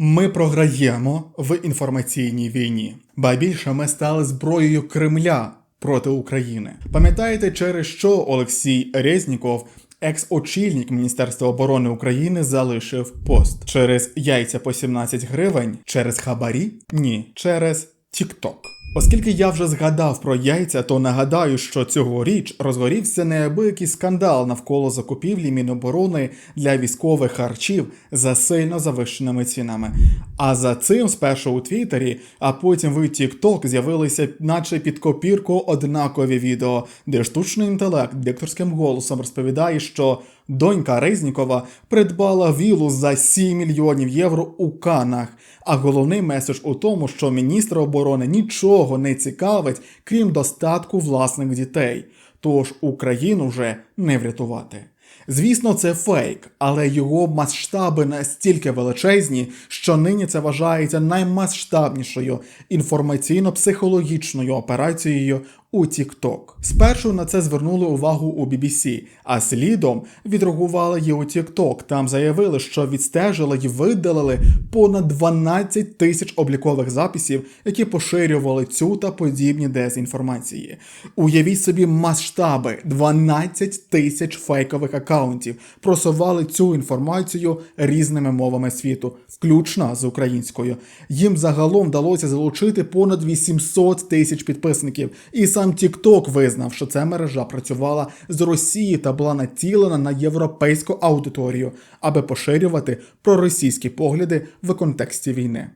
Ми програємо в інформаційній війні, ба більше ми стали зброєю Кремля проти України. Пам'ятаєте, через що Олексій Резніков, екс-очільник Міністерства оборони України, залишив пост через яйця по 17 гривень, через хабарі? Ні, через TikTok. Оскільки я вже згадав про яйця, то нагадаю, що цьогоріч розгорівся неабиякий скандал навколо закупівлі Міноборони для військових харчів за сильно завищеними цінами. А за цим спершу у Твіттері, а потім в TikTok з'явилися, наче під копірку, однакові відео, де штучний інтелект дикторським голосом розповідає, що донька Резнікова придбала вілу за 7 мільйонів євро у Канах. А головний меседж у тому, що міністра оборони нічого не цікавить, крім достатку власних дітей. Тож Україну вже не врятувати. Звісно, це фейк, але його масштаби настільки величезні, що нині це вважається наймасштабнішою інформаційно-психологічною операцією у TikTok. Спершу на це звернули увагу у BBC, а слідом відреагували і у TikTok. Там заявили, що відстежили і видалили понад 12 тисяч облікових записів, які поширювали цю та подібні дезінформації. Уявіть собі масштаби: 12 тисяч фейкових акаунтів просували цю інформацію різними мовами світу, включно з українською. Їм загалом вдалося залучити понад 800 тисяч підписників. І сам TikTok визнав, що ця мережа працювала з Росії та була націлена на європейську аудиторію, аби поширювати проросійські погляди в контексті війни.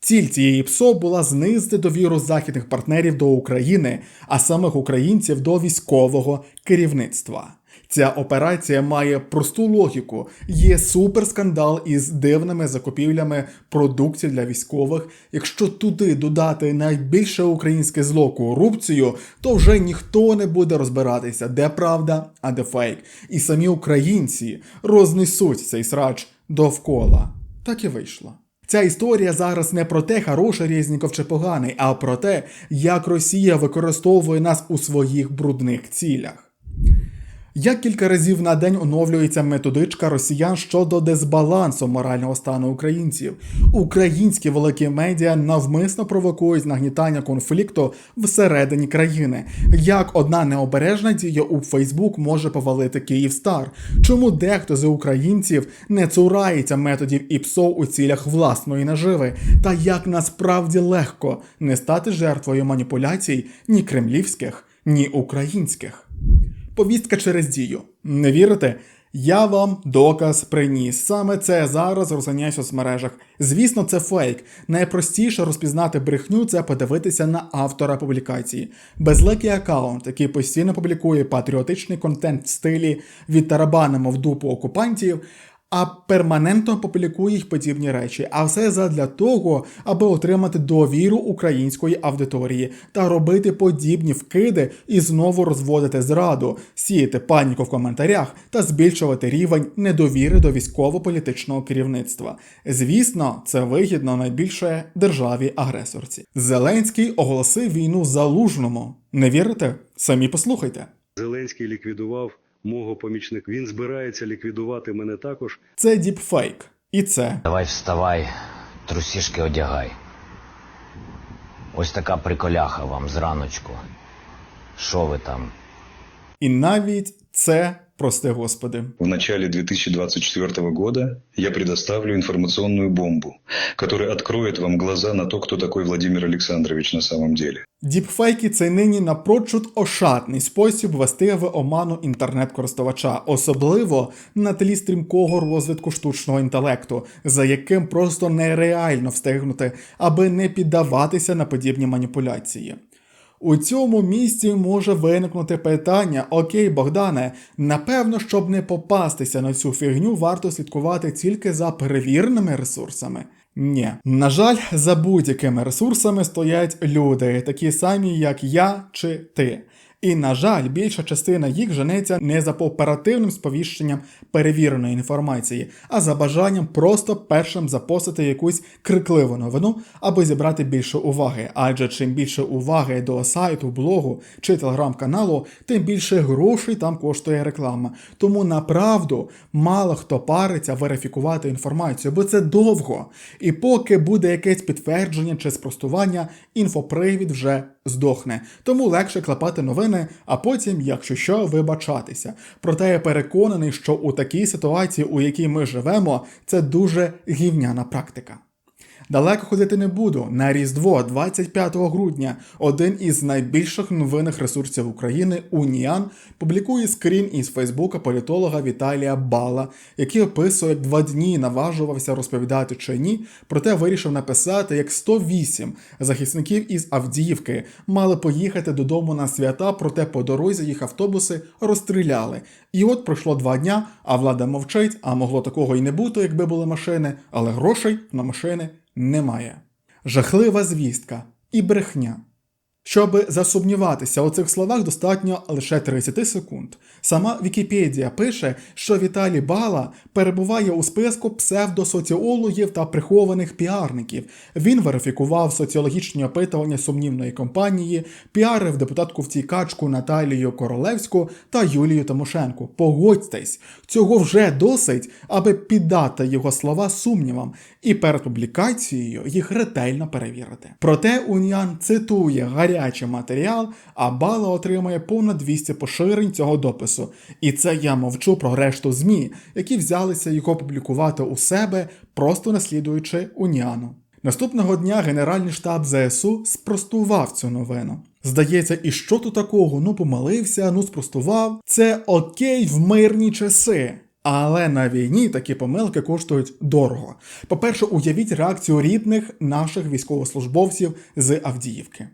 Ціль цієї ПСО була знизити довіру західних партнерів до України, а самих українців до військового керівництва. Ця операція має просту логіку. Є суперскандал із дивними закупівлями продуктів для військових. Якщо туди додати найбільше українське зло корупцію, то вже ніхто не буде розбиратися, де правда, а де фейк. І самі українці рознесуть цей срач довкола. Так і вийшло. Ця історія зараз не про те, хороший Резніков чи поганий, а про те, як Росія використовує нас у своїх брудних цілях. Як кілька разів на день оновлюється методичка росіян щодо дисбалансу морального стану українців. Українські великі медіа навмисно провокують нагнітання конфлікту всередині країни. Як одна необережна дія у Фейсбук може повалити Київстар? Чому дехто з українців не цурається методів ІПСО у цілях власної наживи? Та як насправді легко не стати жертвою маніпуляцій ні кремлівських, ні українських? Повістка через дію. Не вірите? Я вам доказ приніс. Саме це зараз розганяє в соцмережах. Звісно, це фейк. Найпростіше розпізнати брехню це подивитися на автора публікації. Безликий аккаунт, який постійно публікує патріотичний контент в стилі відтарабанимо в дупу окупантів. А перманентно публікує їх подібні речі, а все задля того, аби отримати довіру української аудиторії та робити подібні вкиди і знову розводити зраду, сіяти паніку в коментарях та збільшувати рівень недовіри до військово-політичного керівництва. Звісно, це вигідно найбільше державі-агресорці. Зеленський оголосив війну залужному. Не вірите? Самі послухайте. Зеленський ліквідував мого помічника. Він збирається ліквідувати мене також. Це діпфейк. І це Давай вставай, трусішки одягай. Ось така приколяха вам зраночку. Що ви там? і навіть це, прости господи. В начале 2024 года я предоставлю информационную бомбу, которая откроет вам глаза на то, кто такой Владимир Александрович на самом деле. Діпфейки це нині напрочуд ошатний спосіб вести в оману інтернет-користувача, особливо на тлі стрімкого розвитку штучного інтелекту, за яким просто нереально встигнути, аби не піддаватися на подібні маніпуляції. У цьому місці може виникнути питання: Окей, Богдане, напевно, щоб не попастися на цю фігню, варто слідкувати тільки за перевіреними ресурсами. Ні, на жаль, за будь-якими ресурсами стоять люди, такі самі, як я чи ти. І, на жаль, більша частина їх женеться не за оперативним сповіщенням перевіреної інформації, а за бажанням просто першим запостити якусь крикливу новину, аби зібрати більше уваги. Адже чим більше уваги до сайту, блогу чи телеграм-каналу, тим більше грошей там коштує реклама. Тому направду мало хто париться верифікувати інформацію, бо це довго. І поки буде якесь підтвердження чи спростування, інфопривід вже здохне. Тому легше клепати новини, а потім, якщо що, вибачатися. Проте я переконаний, що у такій ситуації, у якій ми живемо, це дуже гівняна практика. Далеко ходити не буду. На Різдво, 25 грудня, один із найбільших новинних ресурсів України Уніан публікує скрін із Фейсбука політолога Віталія Бала, який описує, два дні наважувався розповідати чи ні, проте вирішив написати, як 108 захисників із Авдіївки мали поїхати додому на свята, проте по дорозі їх автобуси розстріляли. І от пройшло два дня, а влада мовчить, а могло такого і не бути, якби були машини, але грошей на машини немає. Жахлива звістка і брехня. Щоб засумніватися у цих словах, достатньо лише 30 секунд. Сама Вікіпедія пише, що Віталій Бала перебуває у списку псевдосоціологів та прихованих піарників. Він верифікував соціологічні опитування сумнівної компанії, піарив депутатку втікачку Наталію Королевську та Юлію Тимошенко. Погодьтесь, цього вже досить, аби піддати його слова сумнівам і перед публікацією їх ретельно перевірити. Проте Уніан цитує гарячий матеріал, а Бала отримає понад 200 поширень цього допису. І це я мовчу про решту ЗМІ, які взялися його публікувати у себе, просто наслідуючи Уніану. Наступного дня Генеральний штаб ЗСУ спростував цю новину. Здається, і що тут такого? Ну помилився, ну спростував. Це окей в мирні часи. Але на війні такі помилки коштують дорого. По-перше, уявіть реакцію рідних наших військовослужбовців з Авдіївки.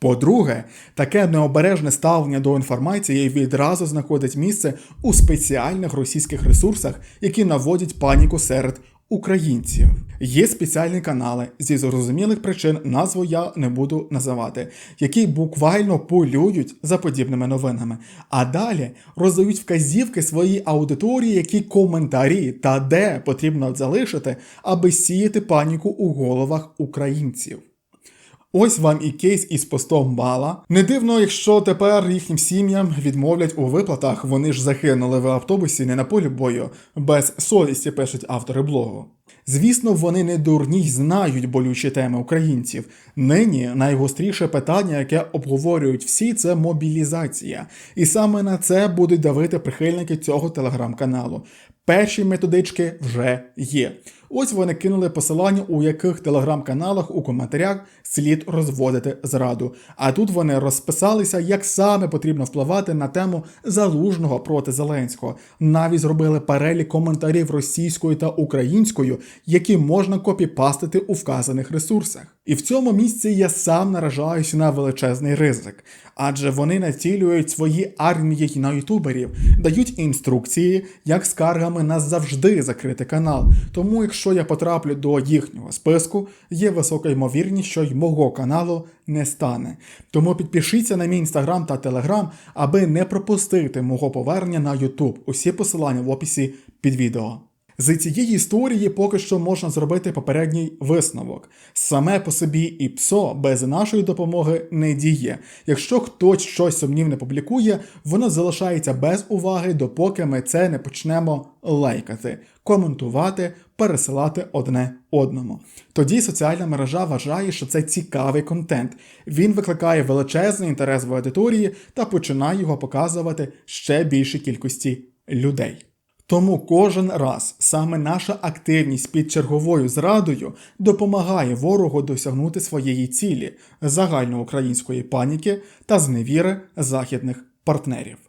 По-друге, таке необережне ставлення до інформації відразу знаходить місце у спеціальних російських ресурсах, які наводять паніку серед українців. Є спеціальні канали зі зрозумілих причин, назву я не буду називати, які буквально полюють за подібними новинами. А далі роздають вказівки своїй аудиторії, які коментарі та де потрібно залишити, аби сіяти паніку у головах українців. Ось вам і кейс із постом бала. Не дивно, якщо тепер їхнім сім'ям відмовлять у виплатах, вони ж загинули в автобусі не на полі бою, без совісті пишуть автори блогу. Звісно, вони не дурні й знають болючі теми українців. Нині найгостріше питання, яке обговорюють всі, це мобілізація. І саме на це будуть давити прихильники цього телеграм-каналу. Перші методички вже є. Ось вони кинули посилання, у яких телеграм-каналах у коментарях слід розводити зраду. А тут вони розписалися, як саме потрібно впливати на тему залужного проти Зеленського. Навіть зробили перелік коментарів російською та українською, які можна копіпастити у вказаних ресурсах. І в цьому місці я сам наражаюся на величезний ризик, адже вони націлюють свої армії на ютуберів, дають інструкції, як скаргами назавжди закрити канал. Тому, якщо я потраплю до їхнього списку, є висока ймовірність, що й мого каналу не стане. Тому підпишіться на мій інстаграм та телеграм, аби не пропустити мого повернення на Ютуб. Усі посилання в описі під відео. З цієї історії поки що можна зробити попередній висновок. Саме по собі і ПСО без нашої допомоги не діє. Якщо хтось щось сумнівне публікує, воно залишається без уваги, допоки ми це не почнемо лайкати, коментувати, пересилати одне одному. Тоді соціальна мережа вважає, що це цікавий контент. Він викликає величезний інтерес в аудиторії та починає його показувати ще більшій кількості людей. Тому кожен раз саме наша активність під черговою зрадою допомагає ворогу досягнути своєї цілі загальноукраїнської паніки та зневіри західних партнерів.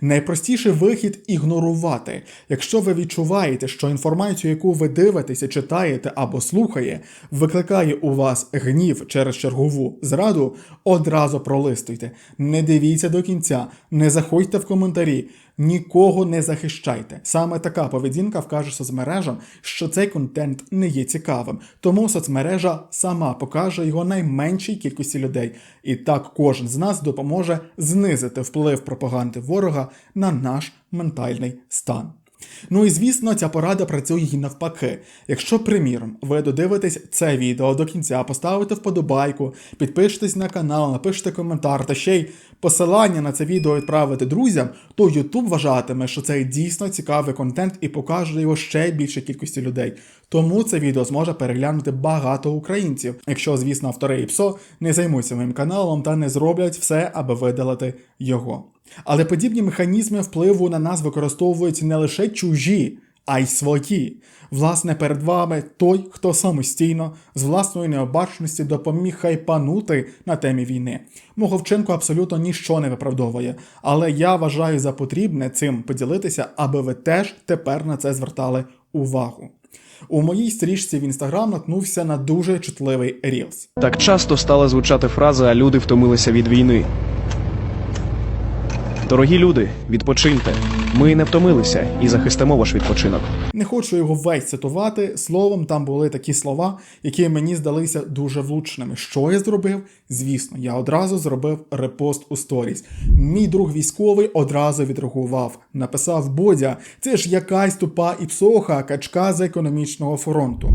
Найпростіший вихід ігнорувати. Якщо ви відчуваєте, що інформацію, яку ви дивитеся, читаєте або слухає, викликає у вас гнів через чергову зраду, одразу пролистуйте. Не дивіться до кінця, не заходьте в коментарі. Нікого не захищайте. Саме така поведінка вкаже соцмережам, що цей контент не є цікавим. Тому соцмережа сама покаже його найменшій кількості людей. І так кожен з нас допоможе знизити вплив пропаганди ворога на наш ментальний стан. Ну і звісно, ця порада працює і навпаки. Якщо, приміром, ви додивитесь це відео до кінця, поставите вподобайку, підпишетесь на канал, напишете коментар та ще й посилання на це відео відправите друзям, то YouTube вважатиме, що це дійсно цікавий контент і покаже його ще більшій кількості людей. Тому це відео зможе переглянути багато українців, якщо, звісно, автори ІПСО не займуться моїм каналом та не зроблять все, аби видалити його. Але подібні механізми впливу на нас використовують не лише чужі, а й свої. Власне, перед вами той, хто самостійно, з власної необачності допоміг хайпанути на темі війни. Мого вчинку абсолютно ніщо не виправдовує, але я вважаю за потрібне цим поділитися, аби ви теж тепер на це звертали увагу. У моїй стрічці в інстаграм наткнувся на дуже чутливий рілс. Так часто стала звучати фраза Люди втомилися від війни. Дорогі люди, відпочиньте. Ми не втомилися і захистимо ваш відпочинок. Не хочу його весь цитувати. Словом, там були такі слова, які мені здалися дуже влучними. Що я зробив? Звісно, я одразу зробив репост у сторіс. Мій друг військовий одразу відреагував. Написав Бодя, це ж якась тупа і псоха качка з економічного фронту.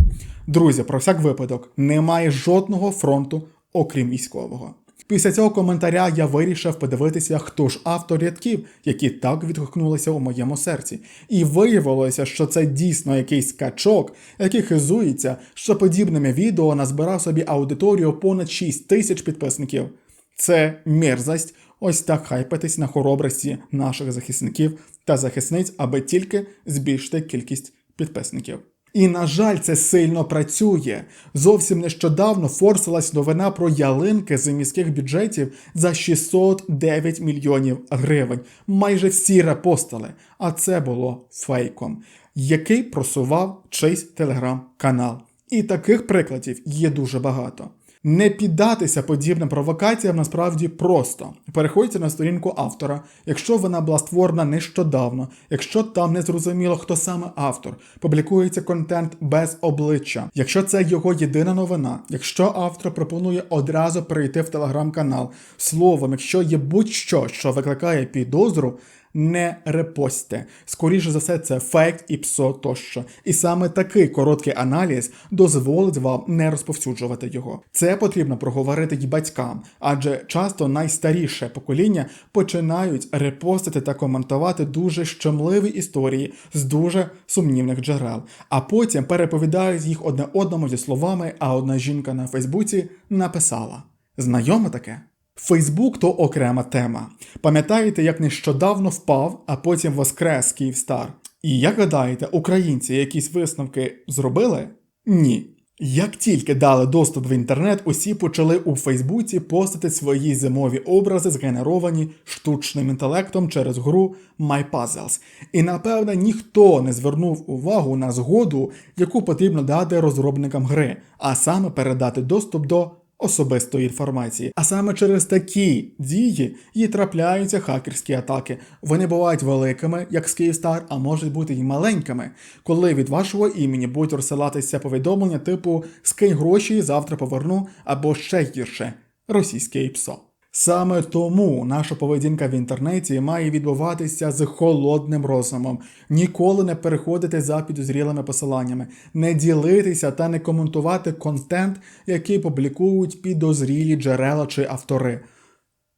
Друзі, про всяк випадок, немає жодного фронту, окрім військового. Після цього коментаря я вирішив подивитися, хто ж автор рядків, які так відгукнулися у моєму серці. І виявилося, що це дійсно якийсь качок, який хизується, що подібними відео назбирав собі аудиторію понад 6 тисяч підписників. Це мерзость. Ось так хайпитись на хоробрості наших захисників та захисниць, аби тільки збільшити кількість підписників. І на жаль, це сильно працює. Зовсім нещодавно форсилась новина про ялинки з міських бюджетів за 609 мільйонів гривень. Майже всі репостили, а це було фейком, який просував чийсь телеграм-канал. І таких прикладів є дуже багато. Не піддатися подібним провокаціям насправді просто. Переходьте на сторінку автора, якщо вона була створена нещодавно, якщо там не зрозуміло, хто саме автор, публікується контент без обличчя, якщо це його єдина новина, якщо автор пропонує одразу перейти в телеграм-канал, словом, якщо є будь-що, що викликає підозру, не репостьте. Скоріше за все, це фейк і псо тощо. І саме такий короткий аналіз дозволить вам не розповсюджувати його. Це потрібно проговорити й батькам, адже часто найстаріше покоління починають репостити та коментувати дуже щемливі історії з дуже сумнівних джерел, а потім переповідають їх одне одному зі словами, а одна жінка на Фейсбуці написала: Знайоме таке? Фейсбук то окрема тема. Пам'ятаєте, як нещодавно впав, а потім воскрес Київстар? І як гадаєте, українці якісь висновки зробили? Ні. Як тільки дали доступ в інтернет, усі почали у Фейсбуці постити свої зимові образи, згенеровані штучним інтелектом через гру MyPuzzles. І напевне ніхто не звернув увагу на згоду, яку потрібно дати розробникам гри, а саме передати доступ до особистої інформації. А саме через такі дії і трапляються хакерські атаки. Вони бувають великими, як з Київстар, а можуть бути й маленькими, коли від вашого імені будуть розсилатися повідомлення типу скинь гроші, завтра поверну або ще гірше російське ПСО. Саме тому наша поведінка в інтернеті має відбуватися з холодним розумом, ніколи не переходити за підозрілими посиланнями, не ділитися та не коментувати контент, який публікують підозрілі джерела чи автори.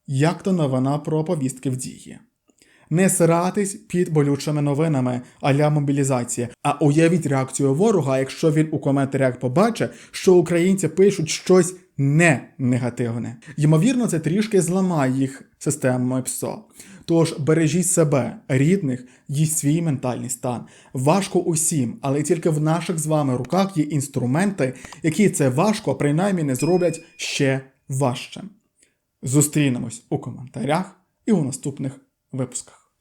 Як то новина про повістки в дії. Не сиратись під болючими новинами аля мобілізація, а уявіть реакцію ворога, якщо він у коментарях побачить, що українці пишуть щось не негативне. Ймовірно, це трішки зламає їх систему ПСО. Тож бережіть себе, рідних і свій ментальний стан. Важко усім, але тільки в наших з вами руках є інструменти, які це важко принаймні не зроблять ще важче. Зустрінемось у коментарях і у наступних випусках.